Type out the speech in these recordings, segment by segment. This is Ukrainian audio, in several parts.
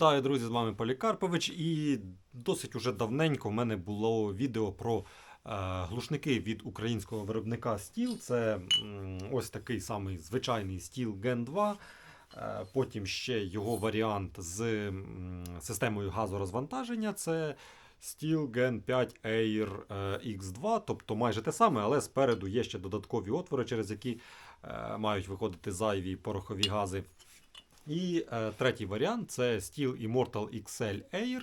Вітаю, друзі! З вами Полікарпович. І досить уже давненько в мене було відео про е, глушники від українського виробника стіл. Це ось такий самий звичайний стіл Gen 2. Е, потім ще його варіант з системою газорозвантаження. Це Steel Gen 5 Air е, X2, тобто майже те саме, але спереду є ще додаткові отвори, через які е, мають виходити зайві порохові гази. І е, третій варіант це Steel Immortal XL Air.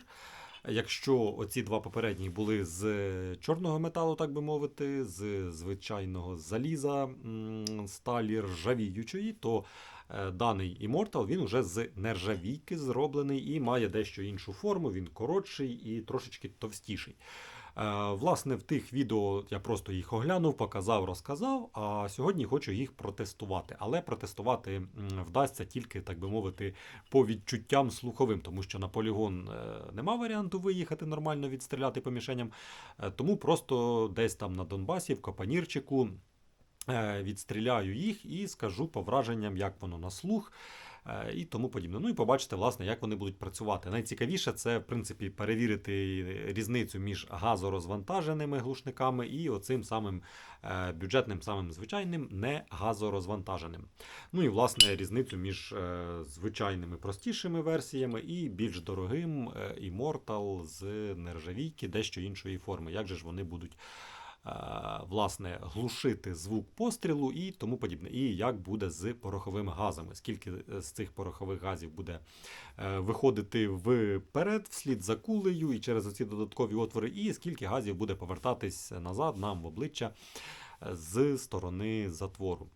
Якщо оці два попередні були з чорного металу, так би мовити, з звичайного заліза, сталі ржавіючої, то е, даний Immortal він уже з нержавійки зроблений і має дещо іншу форму. Він коротший і трошечки товстіший. Е, Власне, в тих відео я просто їх оглянув, показав, розказав. А сьогодні хочу їх протестувати. Але протестувати вдасться тільки, так би мовити, по відчуттям слуховим, тому що на полігон е, нема варіанту виїхати нормально відстріляти по мішеням. Е, Тому просто десь там на Донбасі, в Капанірчику. Відстріляю їх і скажу по враженням, як воно на слух і тому подібне. Ну і побачите, власне, як вони будуть працювати. Найцікавіше це, в принципі, перевірити різницю між газорозвантаженими глушниками і оцим самим е, бюджетним, самим звичайним, не газорозвантаженим. Ну і власне різницю між е, звичайними простішими версіями і більш дорогим е, Immortal з нержавійки, дещо іншої форми. Як же ж вони будуть е, власне глушити звук пострілу і тому подібне. І як буде з пороховими газами? Скільки е, з цих порохових газів буде е, виходити вперед, вслід за кулею і через оці додаткові отвори, і скільки газів буде повертатись назад нам в обличчя е, з сторони затвору.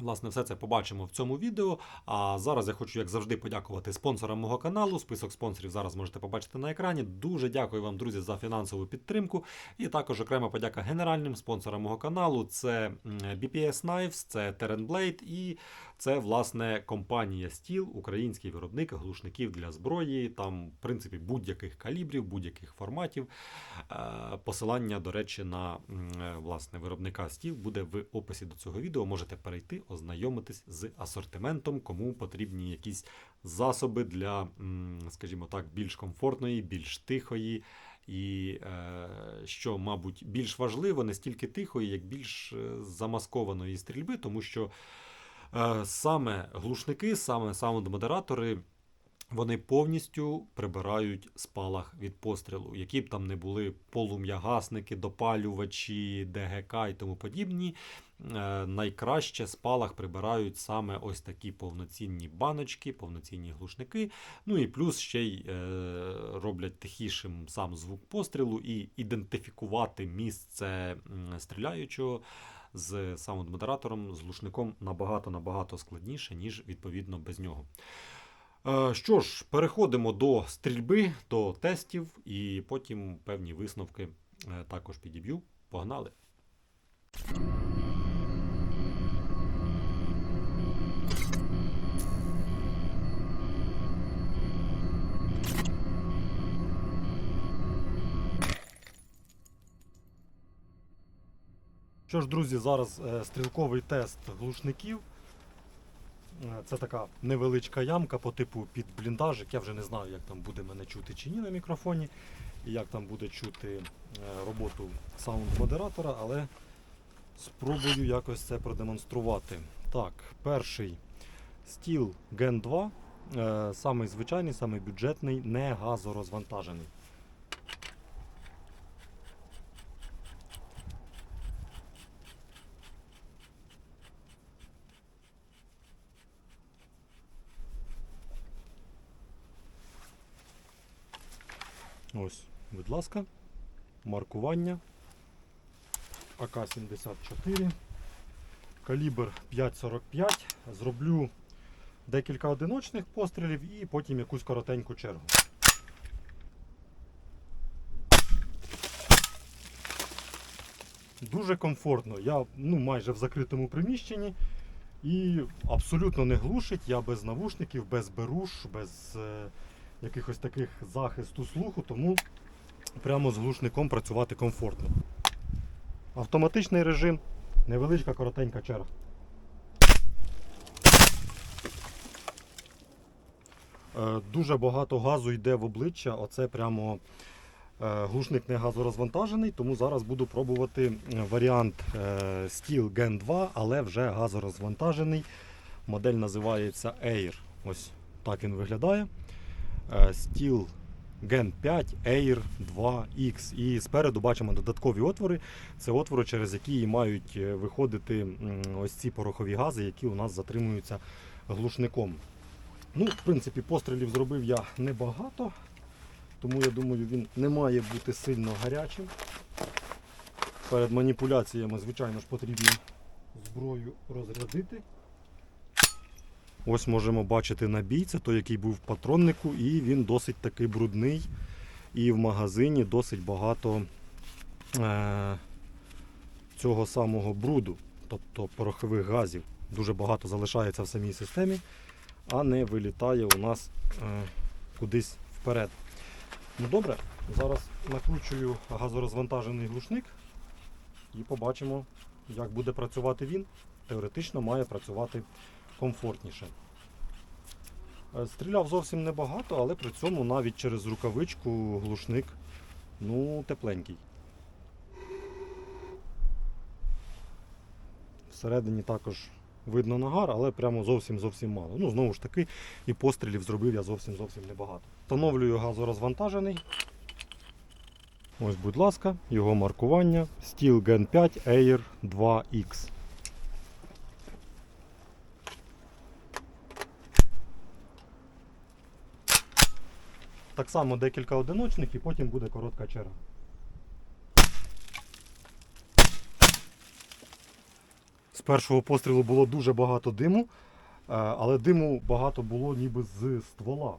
Власне, все це побачимо в цьому відео. А зараз я хочу, як завжди, подякувати спонсорам мого каналу. Список спонсорів зараз можете побачити на екрані. Дуже дякую вам, друзі, за фінансову підтримку. І також окрема подяка генеральним спонсорам мого каналу. Це BPS Knives, це Terran Blade і це, власне, компанія Steel, український виробник глушників для зброї. Там, в принципі, будь-яких калібрів, будь-яких форматів. Е, Посилання, до речі, на е, власне виробника Steel буде в описі до цього відео. Можете перейти, ознайомитись з асортиментом, кому потрібні якісь засоби для, скажімо так, більш комфортної, більш тихої. І е, що, мабуть, більш важливо, не стільки тихої, як більш замаскованої стрільби, тому що саме глушники, саме саунд-модератори, вони повністю прибирають спалах від пострілу, які б там не були полум'ягасники, допалювачі, ДГК і тому подібні. Е, найкраще спалах прибирають саме ось такі повноцінні баночки, повноцінні глушники. Ну і плюс ще й е, роблять тихішим сам звук пострілу і ідентифікувати місце стріляючого з саунд-модератором, з глушником набагато-набагато складніше, ніж відповідно без нього. Е, Що ж, переходимо до стрільби, до тестів, і потім певні висновки е, також підіб'ю. Погнали! Що ж, друзі, зараз е, стрілковий тест глушників. Е, Це така невеличка ямка по типу під бліндажик. Я вже не знаю, як там буде мене чути чи ні на мікрофоні, і як там буде чути е, роботу саунд-модератора, але спробую якось це продемонструвати. Так, перший стіл Gen 2, е, самий звичайний, самий бюджетний, не газорозвантажений. Ось, будь ласка, маркування АК-74, калібр 5,45. Зроблю декілька одиночних пострілів і потім якусь коротеньку чергу. Дуже комфортно. Я ну, майже в закритому приміщенні і абсолютно не глушить. Я без навушників, без беруш, без е, якихось таких захисту слуху, тому прямо з глушником працювати комфортно. Автоматичний режим, невеличка коротенька черга. Е, Дуже багато газу йде в обличчя. Оце прямо е, глушник не газорозвантажений, тому зараз буду пробувати е, варіант Steel Gen 2, але вже газорозвантажений. Модель називається Air. Ось так він виглядає. Steel Gen 5 Air 2X. І спереду бачимо додаткові отвори. Це отвори, через які мають е, виходити ось ці порохові гази, які у нас затримуються глушником. Ну, в принципі, пострілів зробив я небагато, тому я думаю, він не має бути сильно гарячим. Перед маніпуляціями, звичайно ж, потрібно зброю розрядити. Ось можемо бачити набій, це той, який був в патроннику, і він досить таки брудний. І в магазині досить багато е- цього самого бруду, тобто порохових газів. Дуже багато залишається в самій системі, а не вилітає у нас е- кудись вперед. Ну добре, зараз накручую газорозвантажений глушник і побачимо, як буде працювати він. Теоретично має працювати комфортніше. Е, Стріляв зовсім небагато, але при цьому навіть через рукавичку глушник ну, тепленький. Всередині також видно нагар, але прямо зовсім зовсім мало. Ну, знову ж таки, і пострілів зробив я зовсім зовсім небагато. Встановлюю газорозвантажений. Ось, будь ласка, його маркування Steel Gen 5 Air 2X. Так само декілька одиночних і потім буде коротка черга. З першого пострілу було дуже багато диму, е, але диму багато було ніби з ствола.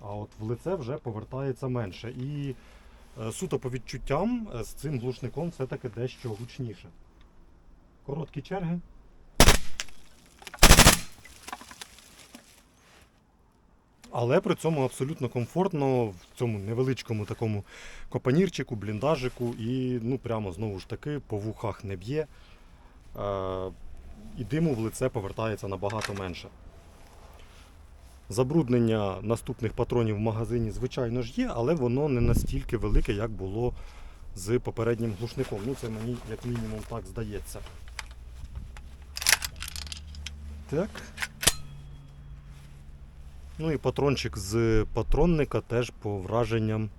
А от в лице вже повертається менше. І е, суто по відчуттям е, з цим глушником все-таки дещо гучніше. Короткі черги. Але при цьому абсолютно комфортно в цьому невеличкому такому копанірчику, бліндажику і ну прямо знову ж таки по вухах не б'є. Е, і диму в лице повертається набагато менше. Забруднення наступних патронів в магазині, звичайно ж є, але воно не настільки велике, як було з попереднім глушником. Ну, це мені як мінімум так здається. Так. Ну і патрончик з патронника теж по враженням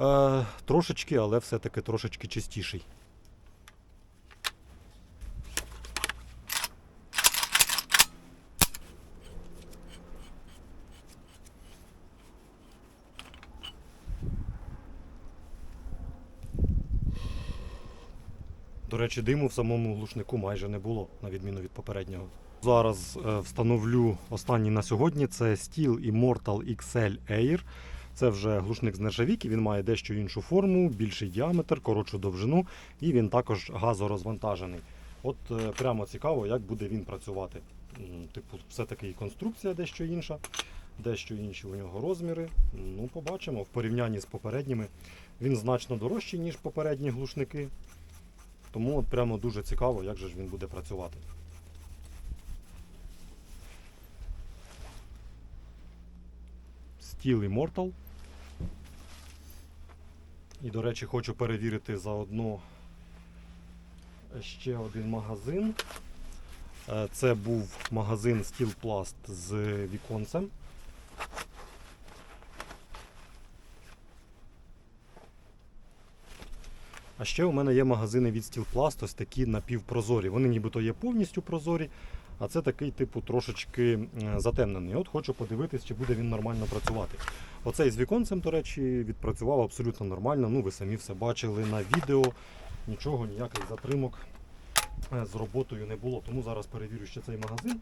е, трошечки, але все-таки трошечки чистіший. До речі, диму в самому глушнику майже не було, на відміну від попереднього. Зараз е, встановлю останній на сьогодні. Це Steel Immortal XL Air. Це вже глушник з нержавійки, він має дещо іншу форму, більший діаметр, коротшу довжину, і він також газорозвантажений. От е, прямо цікаво, як буде він працювати. Типу, все-таки і конструкція дещо інша, дещо інші у нього розміри. Ну, побачимо. В порівнянні з попередніми він значно дорожчий, ніж попередні глушники. Тому от прямо дуже цікаво, як же ж він буде працювати. Steel Immortal. І, до речі, хочу перевірити заодно ще один магазин. Е, Це був магазин Steel Plast з віконцем. А ще у мене є магазини від Steel Plast, ось такі напівпрозорі. Вони нібито є повністю прозорі, а це такий, типу, трошечки е, затемнений. От хочу подивитись, чи буде він нормально працювати. Оцей з віконцем, до речі, відпрацював абсолютно нормально. Ну, ви самі все бачили на відео. Нічого, ніяких затримок е, з роботою не було. Тому зараз перевірю ще цей магазин.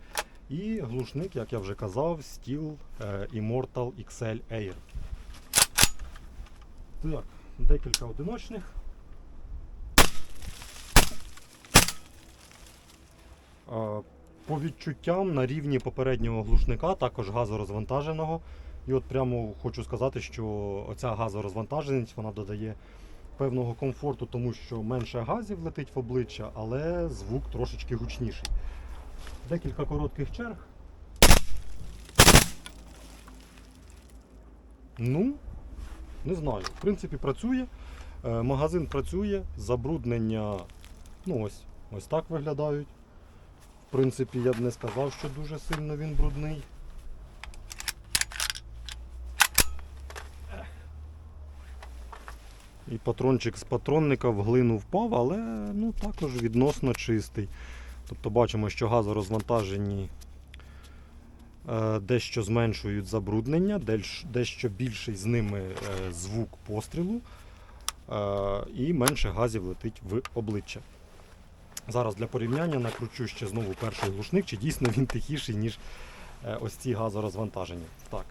І глушник, як я вже казав, Steel е, Immortal XL Air. Так, декілька одиночних. По відчуттям на рівні попереднього глушника, також газорозвантаженого. І от прямо хочу сказати, що оця газорозвантаженість вона додає певного комфорту, тому що менше газів летить в обличчя, але звук трошечки гучніший. Декілька коротких черг. Ну, не знаю. В принципі, працює. Е, Магазин працює, забруднення. Ну ось, ось так виглядають. Принципі, я б не сказав, що дуже сильно він брудний. І патрончик з патронника в глину впав, але ну, також відносно чистий. Тобто бачимо, що газорозвантажені е, дещо зменшують забруднення, дещо більший з ними е, звук пострілу е, і менше газів летить в обличчя. Зараз для порівняння накручу ще знову перший глушник, чи дійсно він тихіший, ніж е, ось ці газорозвантажені. Так.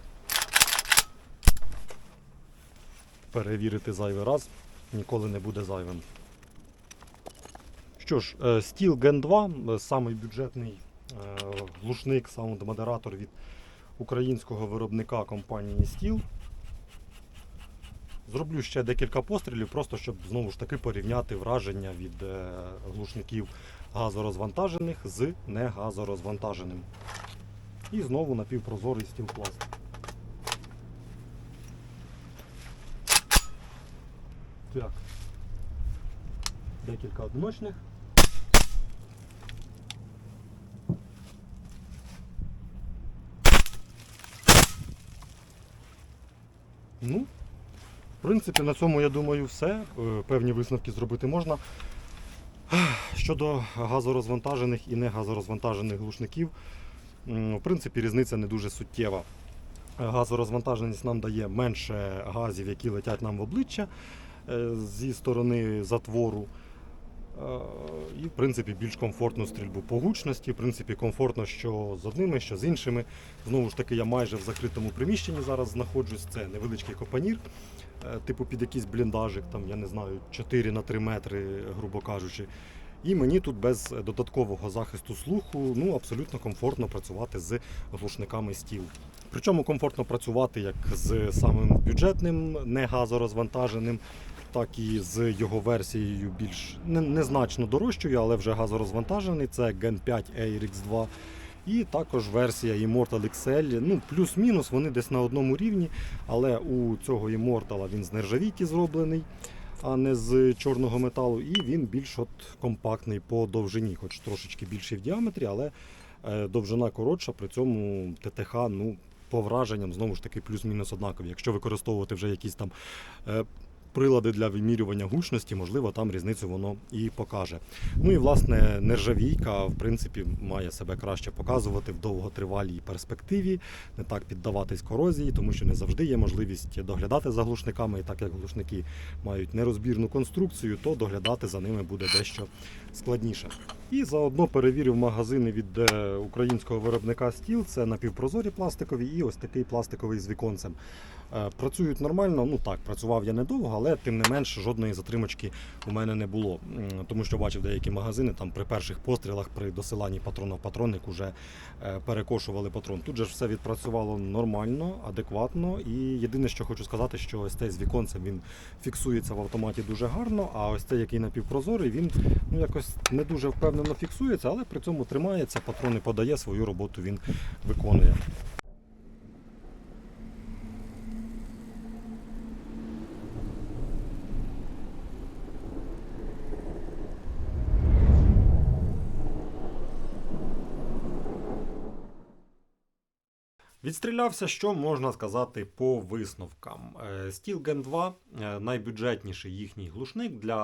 Перевірити зайвий раз ніколи не буде зайвим. Що ж, е, стіл Gen 2, е, самий бюджетний е, глушник, саунд-модератор від українського виробника компанії Steel. Зроблю ще декілька пострілів, просто щоб знову ж таки порівняти враження від е, глушників газорозвантажених з негазорозвантаженим. І знову напівпрозорий стілпласт. Так. Декілька одиночних. Ну, принципі, на цьому, я думаю, все. Е, Певні висновки зробити можна. Щодо газорозвантажених і негазорозвантажених глушників, в принципі, різниця не дуже суттєва. Газорозвантаженість нам дає менше газів, які летять нам в обличчя е, зі сторони затвору. Е, І, в принципі, більш комфортну стрільбу по гучності. В принципі, комфортно що з одними, що з іншими. Знову ж таки, я майже в закритому приміщенні зараз знаходжусь. Це невеличкий копанір, е, типу під якийсь бліндажик, там, я не знаю, 4 на 3 метри, грубо кажучи. І мені тут без додаткового захисту слуху ну, абсолютно комфортно працювати з глушниками стіл. Причому комфортно працювати як з самим бюджетним, не газорозвантаженим, так і з його версією більш незначно дорожчою, але вже газорозвантажений. Це Gen 5 ARX 2. І також версія Immortal XL. Ну, плюс-мінус, вони десь на одному рівні, але у цього Immortal він з нержавійки зроблений, а не з чорного металу. І він більш от компактний по довжині, хоч трошечки більший в діаметрі, але е, довжина коротша, при цьому ТТХ, ну, по враженням, знову ж таки, плюс-мінус однакові. Якщо використовувати вже якісь там е, прилади для вимірювання гучності, можливо, там різницю воно і покаже. Ну і власне нержавійка, в принципі, має себе краще показувати в довготривалій перспективі, не так піддаватись корозії, тому що не завжди є можливість доглядати за глушниками, і так як глушники мають нерозбірну конструкцію, то доглядати за ними буде дещо складніше. І заодно перевірив магазини від е, українського виробника стіл. Це напівпрозорі пластикові і ось такий пластиковий з віконцем. Е, Працюють нормально. Ну так, працював я недовго, але тим не менш жодної затримочки у мене не було. Тому що бачив деякі магазини там при перших пострілах, при досиланні патрона патронник уже е, перекошували патрон. Тут же ж все відпрацювало нормально, адекватно. І єдине, що хочу сказати, що ось цей з віконцем він фіксується в автоматі дуже гарно, а ось цей, який напівпрозорий, він ну, якось не дуже впевнено фіксується, але при цьому тримається, патрони подає, свою роботу він виконує. Відстрілявся, що можна сказати по висновкам. Gen 2 е, найбюджетніший їхній глушник для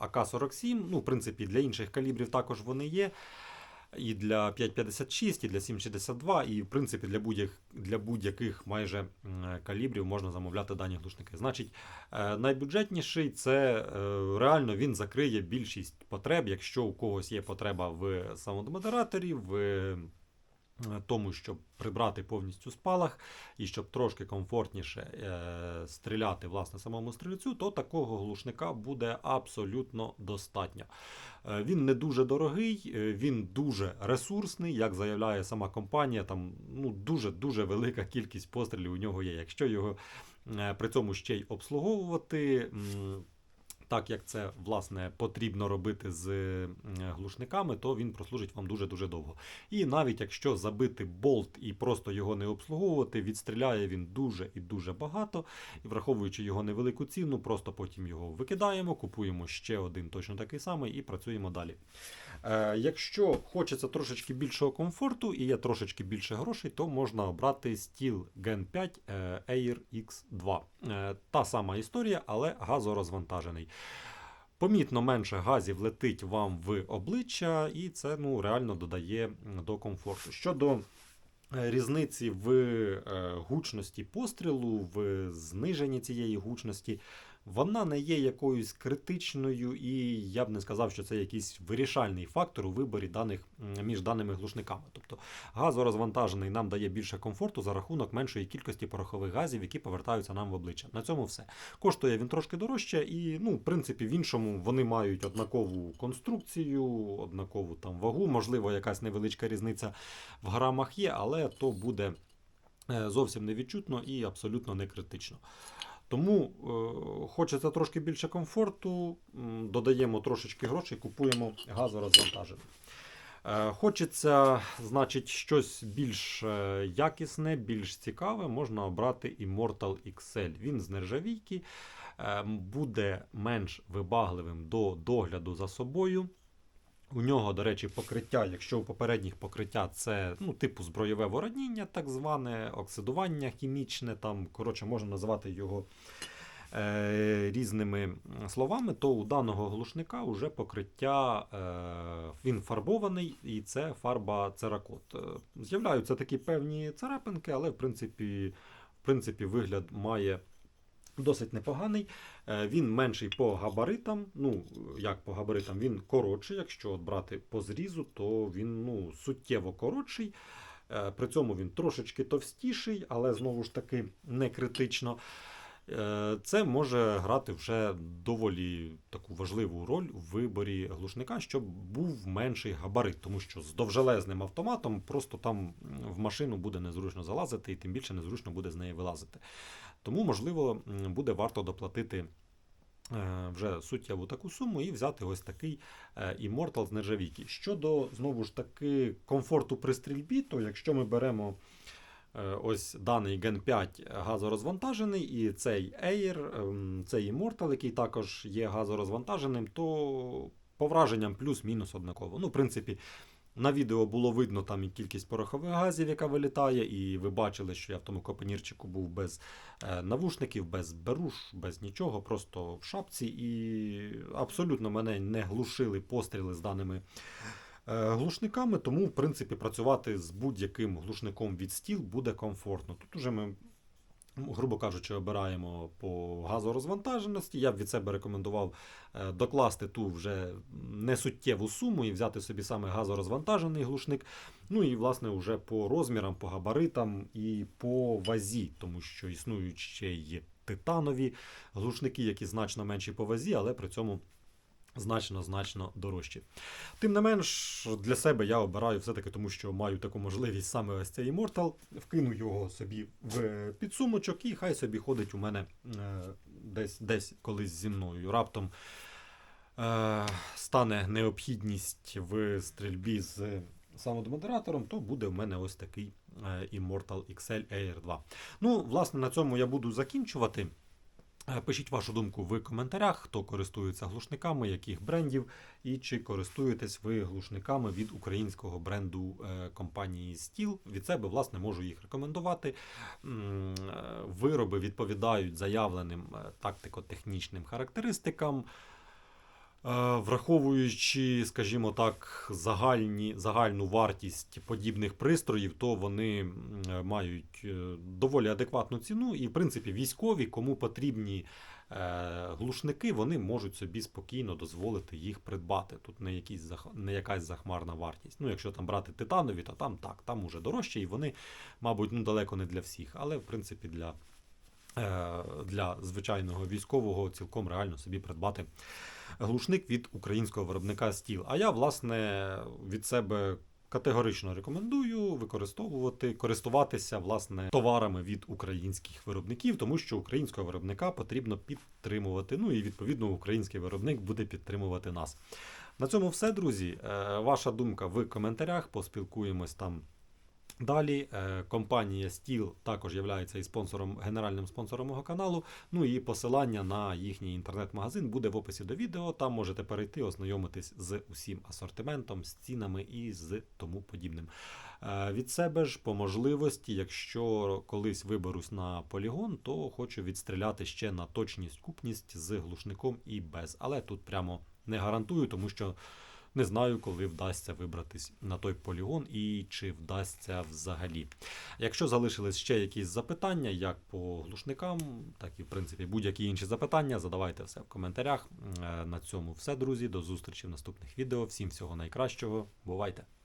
АК-47. Ну, в принципі, для інших калібрів також вони є. І для 5,56, і для 7,62, і в принципі для будь-яких для будь-яких майже калібрів можна замовляти дані глушники. Значить, е, найбюджетніший це е, реально він закриє більшість потреб, якщо у когось є потреба в самодемодераторі, в тому, щоб прибрати повністю спалах і щоб трошки комфортніше е, стріляти власне самому стрільцю, то такого глушника буде абсолютно достатньо. Е, Він не дуже дорогий, е, він дуже ресурсний, як заявляє сама компанія. Там ну дуже дуже велика кількість пострілів у нього є. Якщо його е, при цьому ще й обслуговувати. м, Так як це власне потрібно робити з глушниками, то він прослужить вам дуже-дуже довго. І навіть якщо забити болт і просто його не обслуговувати, відстріляє він дуже і дуже багато. І враховуючи його невелику ціну, просто потім його викидаємо, купуємо ще один точно такий самий і працюємо далі. Е, якщо хочеться трошечки більшого комфорту і є трошечки більше грошей, то можна обрати стіл Gen 5 е, Air X2. Е, та сама історія, але газорозвантажений. Помітно менше газів летить вам в обличчя, і це ну, реально додає до комфорту. Щодо е, різниці в е, гучності пострілу, в зниженні цієї гучності, вона не є якоюсь критичною, і я б не сказав, що це якийсь вирішальний фактор у виборі даних між даними глушниками. Тобто газорозвантажений нам дає більше комфорту за рахунок меншої кількості порохових газів, які повертаються нам в обличчя. На цьому все. Коштує він трошки дорожче, і ну, в принципі, в іншому вони мають однакову конструкцію, однакову там вагу. Можливо, якась невеличка різниця в грамах є, але то буде е, зовсім невідчутно і абсолютно не критично. Тому е, хочеться трошки більше комфорту, додаємо трошечки грошей, купуємо газорозвантажений. Е, Хочеться, значить, щось більш е, якісне, більш цікаве, можна обрати Immortal XL. Він з нержавійки, е, буде менш вибагливим до догляду за собою. У нього, до речі, покриття, якщо у попередніх покриття це ну, типу збройове вородніння, так зване, оксидування хімічне, там, коротше, можна називати його е, різними словами, то у даного глушника вже покриття е, він фарбований, і це фарба церакот. Е, З'являються такі певні царапинки, але в принципі, в принципі вигляд має. Досить непоганий. Е, Він менший по габаритам. Ну, як по габаритам, він коротший. Якщо от брати по зрізу, то він ну, суттєво коротший. Е, При цьому він трошечки товстіший, але знову ж таки не критично. Е, Це може грати вже доволі таку важливу роль у виборі глушника, щоб був менший габарит, тому що з довжелезним автоматом просто там в машину буде незручно залазити, і тим більше незручно буде з неї вилазити. Тому, можливо, буде варто доплатити е, вже суттєву таку суму і взяти ось такий е, Immortal з нержавійки. Щодо знову ж таки комфорту при стрільбі, то якщо ми беремо е, ось даний Gen 5 газорозвантажений і цей Air, ем, цей Immortal, який також є газорозвантаженим, то по враженням плюс-мінус однаково. Ну, в принципі, на відео було видно там і кількість порохових газів, яка вилітає, і ви бачили, що я в тому копанірчику був без е, навушників, без беруш, без нічого, просто в шапці. І абсолютно мене не глушили постріли з даними е, глушниками, тому, в принципі, працювати з будь-яким глушником від стіл буде комфортно. Тут уже ми. Ну, Грубо кажучи, обираємо по газорозвантаженості. Я б від себе рекомендував е, докласти ту вже несуттєву суму і взяти собі саме газорозвантажений глушник. Ну і власне вже по розмірам, по габаритам і по вазі, тому що існують ще й титанові глушники, які значно менші по вазі, але при цьому значно значно дорожчі. Тим не менш, для себе я обираю все-таки, тому що маю таку можливість саме ось цей Immortal, вкину його собі в підсумочок, і хай собі ходить у мене е, десь, десь колись зі мною. Раптом е, стане необхідність в стрільбі з самодемодератором, то буде в мене ось такий е, Immortal XL Air 2. Ну, власне, на цьому я буду закінчувати. Е, Пишіть вашу думку в коментарях, хто користується глушниками, яких брендів, і чи користуєтесь ви глушниками від українського бренду е, компанії Steel. Від себе, власне, можу їх рекомендувати. Е, Вироби відповідають заявленим тактико-технічним характеристикам. Е, Враховуючи, скажімо так, загальні, загальну вартість подібних пристроїв, то вони е, мають е, доволі адекватну ціну. І, в принципі, військові, кому потрібні глушники, вони можуть собі спокійно дозволити їх придбати. Тут не, якісь, не якась захмарна вартість. Ну, якщо там брати титанові, то там так, там уже дорожче, і вони, мабуть, ну, далеко не для всіх. Але, в принципі, для, для звичайного військового цілком реально собі придбати глушник від українського виробника Steel. А я, власне, від себе Категорично рекомендую використовувати, користуватися власне товарами від українських виробників, тому що українського виробника потрібно підтримувати. Ну і відповідно український виробник буде підтримувати нас. На цьому все, друзі. Е, Ваша думка в коментарях, поспілкуємось там. Далі е, компанія Steel також є спонсором, генеральним спонсором мого каналу. Ну і посилання на їхній інтернет-магазин буде в описі до відео. Там можете перейти, ознайомитись з усім асортиментом, з цінами і з тому подібним. Е, Від себе ж, по можливості, якщо колись виберусь на полігон, то хочу відстріляти ще на точність купність з глушником і без. Але тут прямо не гарантую, тому що не знаю, коли вдасться вибратись на той полігон і чи вдасться взагалі. Якщо залишились ще якісь запитання, як по глушникам, так і в принципі будь-які інші запитання, задавайте все в коментарях. Е, На цьому все, друзі. До зустрічі в наступних відео. Всім всього найкращого. Бувайте!